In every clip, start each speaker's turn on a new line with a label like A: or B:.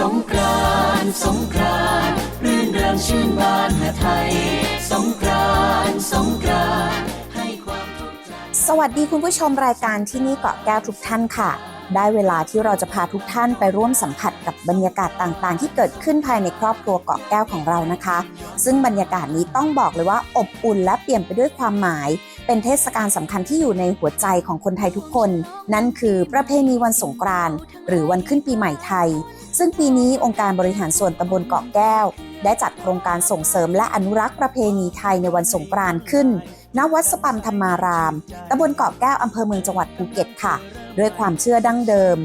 A: สงกรานสงกรานรื่นเริงชื่นบานหาไทย สงกรานสงกรานให้ความทุกข์ใจ
B: สวัสดีคุณผู้ชมรายการที่นี่เกาะแก้วทุกท่านค่ะ ได้เวลาที่เราจะพาทุกท่านไปร่วมสัมผัสกับบรรยากาศต่างๆ ที่เกิดขึ้นภายในครอบครัวเกาะแก้วของเรานะคะ ซึ่งบรรยากาศนี้ต้องบอกเลยว่าอบอุ่นและเปลี่ยนไปด้วยความหมาย เป็นเทศกาลสำคัญที่อยู่ในหัวใจของคนไทยทุกคน นั่นคือประเพณีวันสงกรานต์หรือวันขึ้นปีใหม่ไทย ซึ่งปีนี้องค์การบริหารส่วนตำบลเกาะแก้ว ได้จัดโครงการส่งเสริมและอนุรักษ์ประเพณีไทยในวันสงกรานต์ขึ้น ณ วัดสปัมธรรมารามตำบลเกาะแก้วอำเภอเมืองจังหวัดภูเก็ตค่ะ ด้วยความเชื่อดั้งเดิม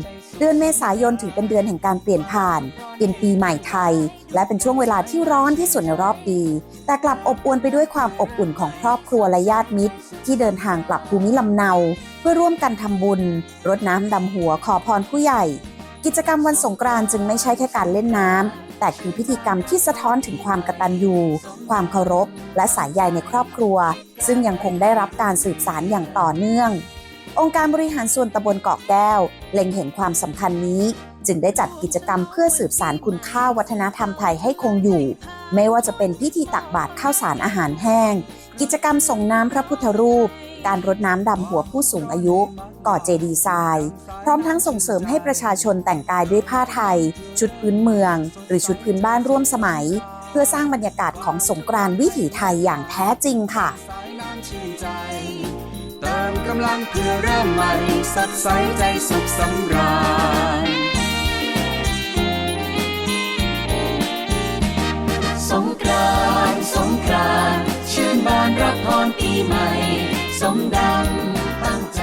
B: เดือนเมษายนถือเป็นเดือนแห่งการเปลี่ยนผ่าน เป็นปีใหม่ไทย และเป็นช่วงเวลาที่ร้อนที่สุดในรอบปี แต่กลับอบอวลไปด้วยความอบอุ่นของครอบครัวและญาติมิตร ที่เดินทางกลับภูมิลำเนา เพื่อร่วมกันทำบุญ รดน้ำดำหัวขอพรผู้ใหญ่ กิจกรรมวันสงกรานต์จึงไม่ใช่แค่การเล่นน้ำ แต่คือพิธีกรรมที่สะท้อนถึงความกตัญญูความเคารพ และสายใยในครอบครัว ซึ่งยังคงได้รับการสืบสานอย่างต่อเนื่อง องค์การบริหารส่วนตำบลเกาะแก้ว เล็งเห็นความสำคัญนี้ จึงได้จัดกิจกรรมเพื่อสืบสานคุณค่าวัฒนธรรมไทยให้คงอยู่ ไม่ว่าจะเป็นพิธีตักบาตรข้าวสารอาหารแห้ง กิจกรรมส่งน้ำพระพุทธรูป การรดน้ำดำหัวผู้สูงอายุก่อเจดีย์ทรายพร้อมทั้งส่งเสริมให้ประชาชนแต่งกายด้วยผ้าไทย ชุดพื้นเมือง หรือชุดพื้นบ้านร่วมสมัย เพื่อสร้างบรรยากาศของสงกรานต์วิถีไทยอย่างแท้จริงค่ะ
A: กำลังเพื่อเริ่มใหม่สดใสใจสุขสำราญสงกรานสงกรานชื่นบานรับพรปีใหม่ สมดังตั้งใจ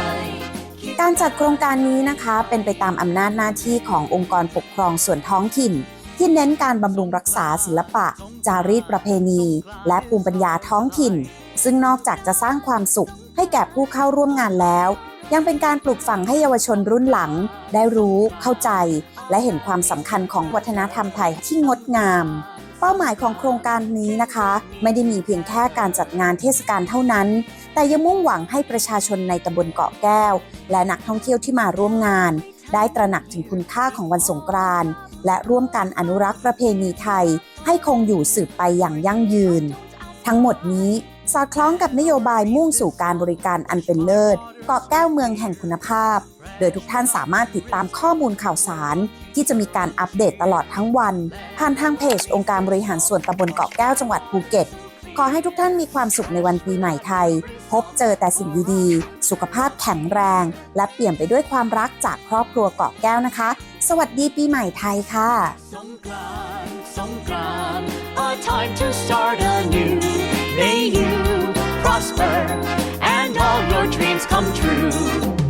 B: การจัดโครงการนี้นะคะ เป็นไปตามอำนาจหน้าที่ขององค์กรปกครองส่วนท้องถิ่น ที่เน้นการบำรุงรักษาศิลปะ จารีตประเพณี และภูมิปัญญาท้องถิ่น ซึ่งนอกจากจะสร้างความสุข ให้แก่ผู้เข้าร่วมงานแล้ว ยังเป็นการปลูกฝังให้เยาวชนรุ่นหลัง ได้รู้ เข้าใจ และเห็นความสำคัญของวัฒนธรรมไทยที่งดงาม เป้าหมายของโครงการนี้นะคะ ไม่ได้มีเพียงแค่การจัดงานเทศกาลเท่านั้น แต่ยังมุ่งหวังให้ประชาชนในตำบลเกาะแก้ว และนักท่องเที่ยวที่มาร่วมงาน ได้ตระหนักถึงคุณค่าของวันสงกรานต์และร่วมกันอนุรักษ์ประเพณีไทย ให้คงอยู่สืบไปอย่างยั่งยืน ทั้งหมดนี้ สอดคล้องกับนโยบายมุ่งสู่การบริการอันเป็นเลิศ เกาะแก้วเมืองแห่งคุณภาพ โดยทุกท่านสามารถติดตามข้อมูลข่าวสาร ที่จะมีการอัปเดตตลอดทั้งวัน ผ่านทางเพจองค์การบริหารส่วนตำบลเกาะแก้วจังหวัดภูเก็ต ขอให้ทุกท่านมีความสุขในวันปีใหม่ไทย พบเจอแต่สิ่งดีๆ สุขภาพแข็งแรง และเปลี่ยนไปด้วยความรักจากครอบครัวเกาะแก้วนะคะ สวัสดีปีใหม่ไทยค่ะ
A: สงกรานต์สงกรานต์ a time to start anew May you prosper and all your dreams come true